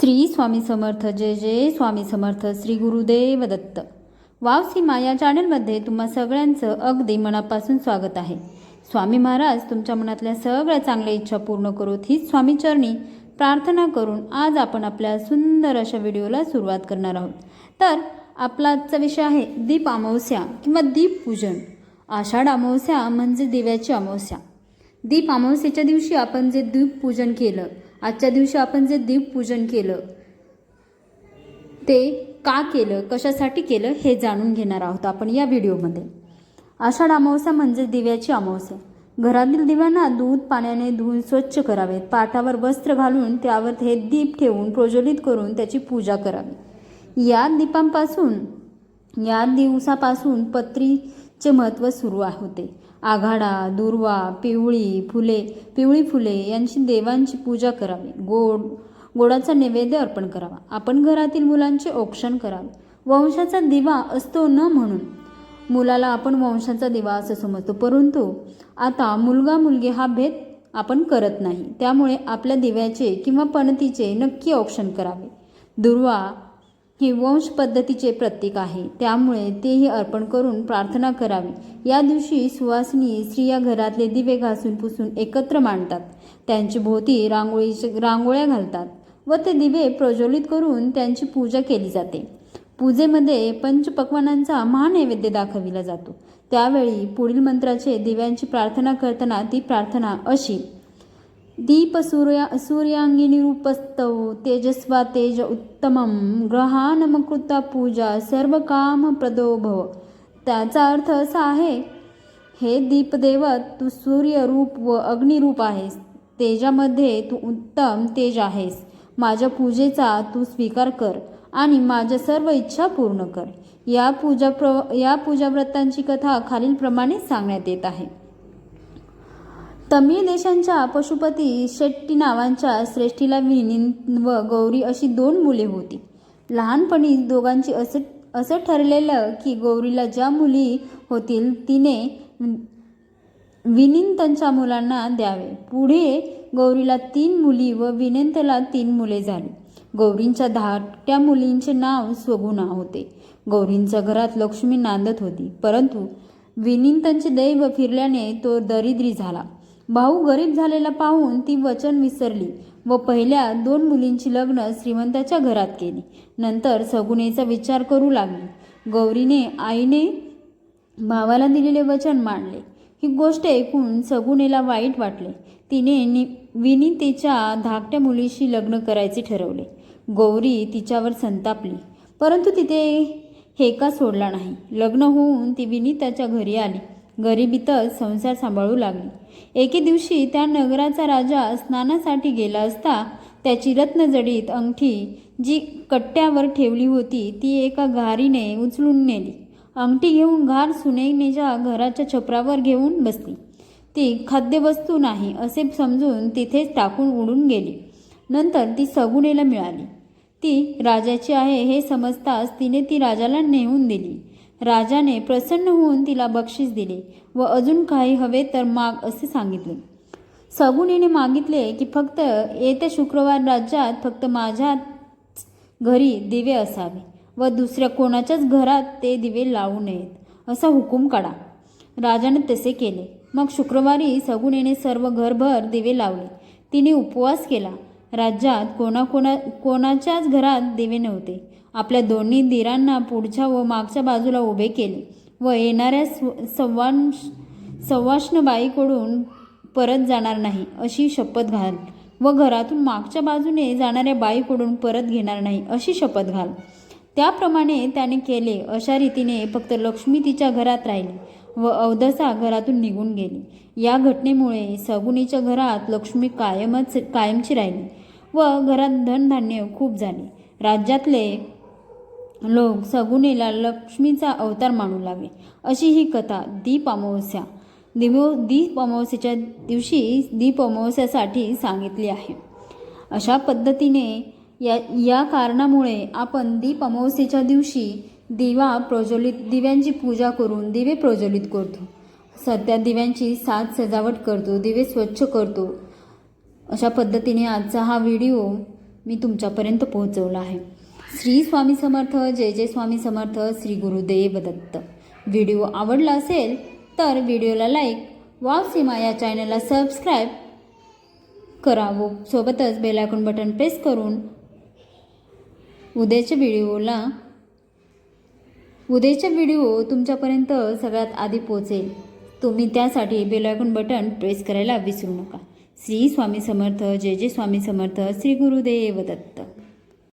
श्री स्वामी समर्थ जय जय स्वामी समर्थ श्री गुरुदेव दत्त. वाव सीमा या चॅनलमध्ये तुम्हा सगळ्यांचं अगदी मनापासून स्वागत आहे. स्वामी महाराज तुमच्या मनातल्या सगळ्या चांगल्या इच्छा पूर्ण करोत हीच स्वामीचरणी प्रार्थना करून आज आपण आपल्या सुंदर अशा व्हिडिओला सुरुवात करणार आहोत. तर आपला आजचा विषय आहे दीप अमावस्या किंवा दीप पूजन. आषाढ अमावस्या म्हणजे दिव्याची अमावस्या. दीप अमावस्येच्या दिवशी आपण जे दीप पूजन केलं आजच्या दिवशी आपण जे दीपपूजन केलं ते का केलं कशासाठी केलं हे जाणून घेणार आहोत आपण या व्हिडिओमध्ये. आषाढ अमावस्या म्हणजे दिव्याची अमावस्या. घरातील दिव्यांना दूध पाण्याने धुवून स्वच्छ करावेत. पाठावर वस्त्र घालून त्यावर हे दीप ठेवून प्रज्वलित करून त्याची पूजा करावी. या दीपांपासून या दिवसापासून पत्री चे महत्त्व सुरू होते. आघाडा दुर्वा पिवळी फुले पिवळी फुले यांची देवांची पूजा करावी. गोड गोडाचा नैवेद्य अर्पण करावा. आपण घरातील मुलांचे औक्षण करावे. वंशाचा दिवा असतो न म्हणून. मुलाला आपण वंशाचा दिवा असं समजतो. परंतु आता मुलगा मुलगी हा भेद आपण करत नाही. त्यामुळे आपल्या दिव्याचे किंवा पणतीचे नक्की औक्षण करावे. दुर्वा हे वंश पद्धतीचे प्रतीक आहे. त्यामुळे तेही अर्पण करून प्रार्थना करावी. या दिवशी सुवासिनी स्त्रिया घरातले दिवे घासून पुसून एकत्र मांडतात. त्यांची भोवती रांगोळी रांगोळ्या घालतात व ते दिवे प्रज्वलित करून त्यांची पूजा केली जाते. पूजेमध्ये पंचपक्वानांचा महानैवेद्य दाखविला जातो. त्यावेळी पुढील मंत्राचे दिव्यांची प्रार्थना करताना ती प्रार्थना अशी दीप सूर्या सूर्यांगिनी रूपस्तव तेजस्वा तेज उत्तमम ग्रहानमकृता पूजा सर्व काम प्रदोभव त्याचा अर्थ असा आहे हे दीपदेवत तू सूर्यरूप व अग्निरूप आहेस तेजामध्ये तू उत्तम तेज आहेस माझ्या पूजेचा तू स्वीकार कर आणि माझ्या सर्व इच्छा पूर्ण कर। या पूजा प्र या पूजाव्रतांची कथा खालीलप्रमाणे सांगण्यात येत आहे. तमिळ देशांच्या पशुपती शेट्टी नावांच्या श्रेष्ठीला विनीन व गौरी अशी दोन मुले होती. लहानपणी दोघांची असं असं ठरलेलं की गौरीला ज्या मुली होतील तिने विनिंतच्या मुलांना द्यावे. पुढे गौरीला तीन मुली व विनंतला तीन मुले झाली. गौरींच्या धाकट्या मुलींचे नाव स्वगुणा होते. गौरींच्या घरात लक्ष्मी नांदत होती. परंतु विनिंतनचे दैव फिरल्याने तो दरिद्री झाला. भाऊ गरीब झालेला पाहून ती वचन विसरली व पहिल्या दोन मुलींची लग्न श्रीमंताच्या घरात केली. नंतर सगुणेचा विचार करू लागली. गौरीने आईने भावाला दिलेले वचन मांडले. ही गोष्ट ऐकून सगुणेला वाईट वाटले. तिने नि विनीतेच्या धाकट्या मुलीशी लग्न करायचे ठरवले. गौरी तिच्यावर संतापली. परंतु तिथे हेका सोडला नाही. लग्न होऊन ती विनीताच्या घरी आली. गरिबीतच संसार सांभाळू लागली. एके दिवशी त्या नगराचा राजा स्नानासाठी गेला असता त्याची रत्नजडीत अंगठी जी कट्ट्यावर ठेवली होती ती एका घारीने उचलून नेली. अंगठी घेऊन घार सुनेनेच्या घराच्या छपरावर घेऊन बसली. ती खाद्यवस्तू नाही असे समजून तिथेच टाकून उडून गेली. नंतर ती सगुणेला मिळाली. ती राजाची आहे हे समजताच तिने ती राजाला नेऊन दिली. राजाने प्रसन्न होऊन तिला बक्षीस दिले व अजून काही हवे तर माग असे सांगितले. सगुणीने मागितले की फक्त येत्या शुक्रवार राज्यात फक्त माझ्याच घरी दिवे असावे व दुसऱ्या कोणाच्याच घरात ते दिवे लावू नयेत असा हुकूम काढा. राजाने तसे केले. मग शुक्रवारी सगुणीने सर्व घरभर दिवे लावले. तिने उपवास केला. राज्यात कोणाकोणा कोणाच्याच घरात दिवे नव्हते. आपल्या दोन्ही दिरांना पुढच्या व मागच्या बाजूला उभे केले व येणाऱ्या स्व संवाष्ण बाईकडून परत जाणार नाही अशी शपथ घाल. व घरातून मागच्या बाजूने जाणाऱ्या बाईकडून परत घेणार नाही अशी शपथ घाल. त्याप्रमाणे त्याने केले अशा रीतीने फक्त लक्ष्मी तिच्या घरात राहिली व अवदसा घरातून निघून गेली. या घटनेमुळे सगुनीच्या घरात लक्ष्मी कायमच कायमची राहिली व घरात धनधान्य खूप झाले. राज्यातले लोक सगुणेला लक्ष्मीचा अवतार मानू लागले अशी ही कथा दीप अमावस्या. दिवो दीप अमावस्येच्या दिवशी दीप अमावस्यासाठी सांगितली आहे. अशा पद्धतीने या या कारणामुळे आपण दीप अमावस्येच्या दिवशी दिवा प्रज्वलित दिव्यांची पूजा करून दिवे प्रज्वलित करतो. सध्या दिव्यांची साज सजावट करतो दिवे स्वच्छ करतो. अशा पद्धतीने आजचा हा व्हिडिओ मी तुमच्यापर्यंत पोहोचवला आहे. श्री स्वामी समर्थ जय जय स्वामी समर्थ श्री गुरुदेव दत्त. व्हिडिओ आवडला असेल तर व्हिडिओला लाईक वाव सीमा या चॅनलला सबस्क्राईब करा व सोबतच बेलायकून बटन प्रेस करून उद्याच्या व्हिडिओला उद्याचा व्हिडिओ तुमच्यापर्यंत सगळ्यात आधी पोहोचेल. तुम्ही त्यासाठी बेलायकून बटन प्रेस करायला विसरू नका. श्री स्वामी समर्थ जय जय स्वामी समर्थ श्री गुरुदेव दत्त.